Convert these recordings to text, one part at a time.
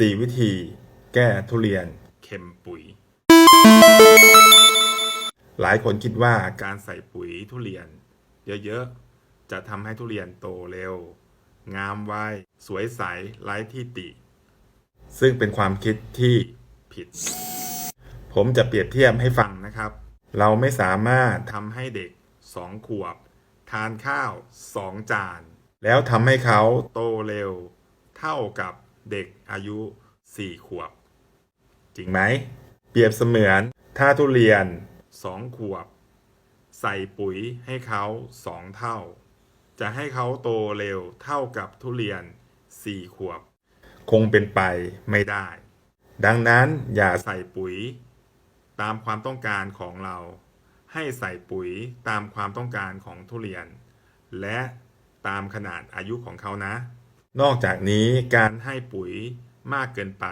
4 วิธี แก้ทุเรียนเค็มปุ๋ย หลายคนคิดว่าการใส่ปุ๋ยทุเรียน เยอะๆ จะทำให้ทุเรียนโตเร็ว งามไวสวยใสไร้ที่ติ ซึ่งเป็นความคิดที่ผิด ผมจะเปรียบเทียบให้ฟังนะครับ เราไม่สามารถทำให้เด็กสองขวบ ทานข้าวสองจาน แล้วทำให้เขาโตเร็ว เท่ากับ เด็กอายุสี่ขวบ จริงไหม เปรียบเสมือนถ้าทุเรียนสองขวบ ใส่ปุ๋ยให้เขาสองเท่า จะให้เขาโตเร็วเท่ากับทุเรียนสี่ขวบ คงเป็นไปไม่ได้ ดังนั้นอย่าใส่ปุ๋ย ตามความต้องการของเรา ให้ใส่ปุ๋ยตามความต้องการของทุเรียน และตามขนาดอายุของเขานะ นอกจากนี้การให้ปุ๋ยมากเกินไป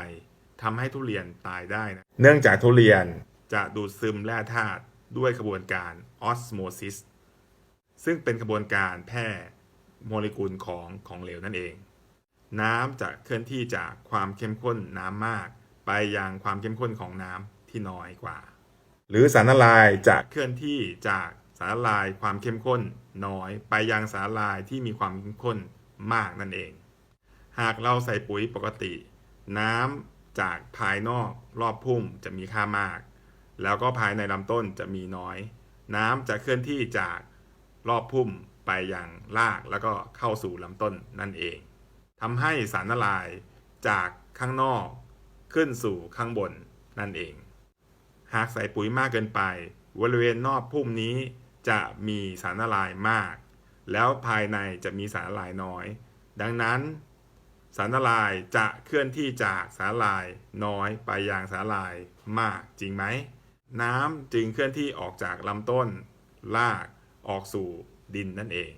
ทำให้ทุเรียนตายได้นะ เนื่องจากทุเรียนจะดูดซึมแร่ธาตุด้วยกระบวนการออสโมซิสซึ่งเป็นกระบวนการแพร่โมเลกุลของของเหลวนั่นเอง น้ำจะเคลื่อนที่จากความเข้มข้นน้ำมาก ไปยังความเข้มข้นของน้ำที่น้อยกว่า หรือสารละลายจะเคลื่อนที่จากสารละลายความเข้มข้นน้อย ไปยังสารละลายที่มีความเข้มข้นมากนั่นเอง หากเราใส่ปุ๋ยปกติ น้ำจากภายนอกรอบพุ่มจะมีค่ามาก แล้วก็ภายในลำต้นจะมีน้อย น้ำจะเคลื่อนที่จากรอบพุ่มไปยังรากแล้วก็เข้าสู่ลำต้นนั่นเองทำให้สารละลายจากข้างนอกขึ้นสู่ข้างบนนั่นเอง หากใส่ปุ๋ยมากเกินไป บริเวณนอกพุ่มนี้จะมีสารละลายมาก แล้วภายในจะมีสารละลายน้อย ดังนั้น สารละลายจะเคลื่อนที่จากสารละลายน้อยไปยังสารละลายมากจริงไหม น้ำจึงเคลื่อนที่ออกจากลำต้นรากออกสู่ดินนั่นเอง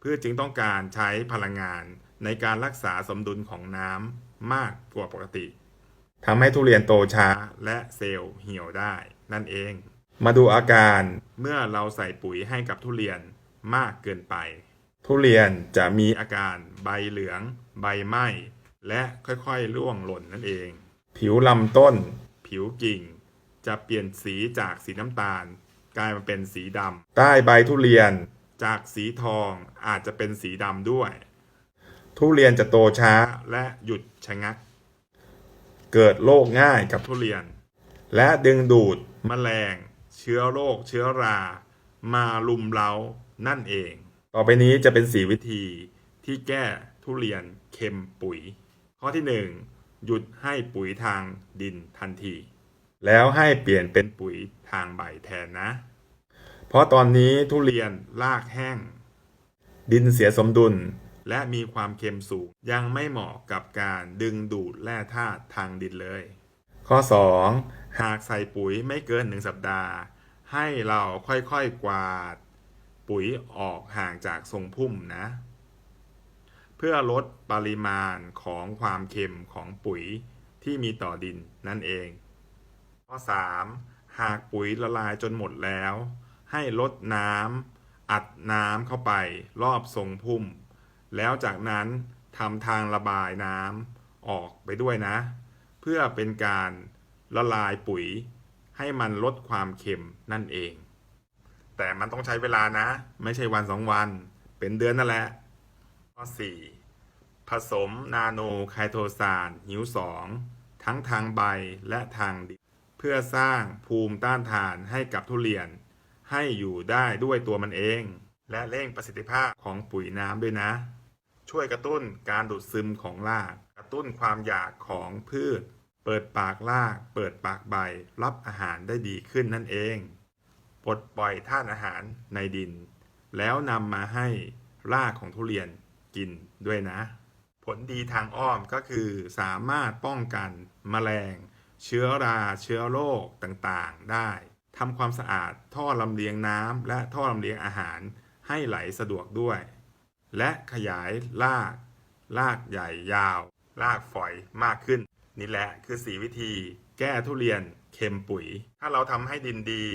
เพื่อจึงต้องการใช้พลังงานในการรักษาสมดุลของน้ำมากกว่าปกติทำให้ทุเรียนโตช้าและเซลล์เหี่ยวได้นั่นเอง มาดูอาการเมื่อเราใส่ปุ๋ยให้กับทุเรียนมากเกินไป ทุเรียนจะมีอาการใบเหลือง ใบไหม้และค่อยๆร่วงหล่นนั่นเอง ผิวลำต้น ผิวกิ่ง จะเปลี่ยนสีจากสีน้ำตาล กลายมาเป็นสีดำใต้ใบทุเรียนจากสีทองอาจจะเป็นสีดำด้วย ทุเรียนจะโตช้าและหยุดชะงัก เกิดโรคง่ายกับทุเรียน และดึงดูดแมลง เชื้อโรคเชื้อรา มาลุมเล้านั่นเอง ต่อไปนี้จะเป็นสีวิธีที่แก้ ทุเรียนเค็มปุ๋ย ข้อที่ 1 หยุดให้ปุ๋ยทางดินทันที แล้วให้เปลี่ยนเป็นปุ๋ยทางใบแทนนะ เพราะตอนนี้ทุเรียนรากแห้ง ดินเสียสมดุลและมีความเค็มสูง ยังไม่เหมาะกับการดึงดูดแร่ธาตุทางดินเลย ข้อ 2 หากใส่ปุ๋ยไม่เกินหนึ่งสัปดาห์ ให้เราค่อยๆกวาด ปุ๋ยออกห่างจากทรงพุ่มนะ พื่อลดปริมาณของความเค็มของปุ๋ยที่มีต่อดินนั่นเอง ข้อ 3 หากปุ๋ยละลายจนหมดแล้ว ให้ลดน้ำอัดน้ำเข้าไปรอบทรงพุ่ม แล้วจากนั้นทำทางระบายน้ำออกไปด้วยนะ เพื่อเป็นการละลายปุ๋ย ให้มันลดความเค็มนั่นเอง แต่มันต้องใช้เวลานะ ไม่ใช่วันสองวัน เป็นเดือนนั่นแหละ ข้อ 4 ผสมนาโนไคโตซานหิวสองทั้งทางใบและทางดินเพื่อสร้างภูมิต้านทานให้กับทุเรียน ให้อยู่ได้ด้วยตัวมันเอง และเร่งประสิทธิภาพของปุ๋ยน้ำด้วยนะ ช่วยกระตุ้นการดูดซึมของราก กระตุ้นความอยากของพืช เปิดปากราก เปิดปากใบ รับอาหารได้ดีขึ้นนั่นเอง ปลดปล่อยธาตุอาหารในดิน แล้วนำมาให้รากของทุเรียน กินด้วยนะ ผลดีทางอ้อมก็คือสามารถป้องกันแมลง เชื้อราเชื้อโรคต่างๆ ได้ทำความสะอาดท่อลำเลียงน้ำและท่อลำเลียงอาหารให้ไหลสะดวกด้วย และขยายราก รากใหญ่ยาว รากฝอยมากขึ้น นี่แหละคือสีวิธีแก้ทุเรียนเค็มปุ๋ย ถ้าเราทำให้ดินดี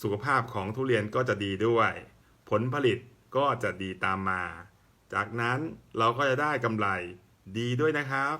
สุขภาพของทุเรียนก็จะดีด้วย ผลผลิตก็จะดีตามมา จากนั้นเราก็จะได้กำไรดีด้วยนะครับ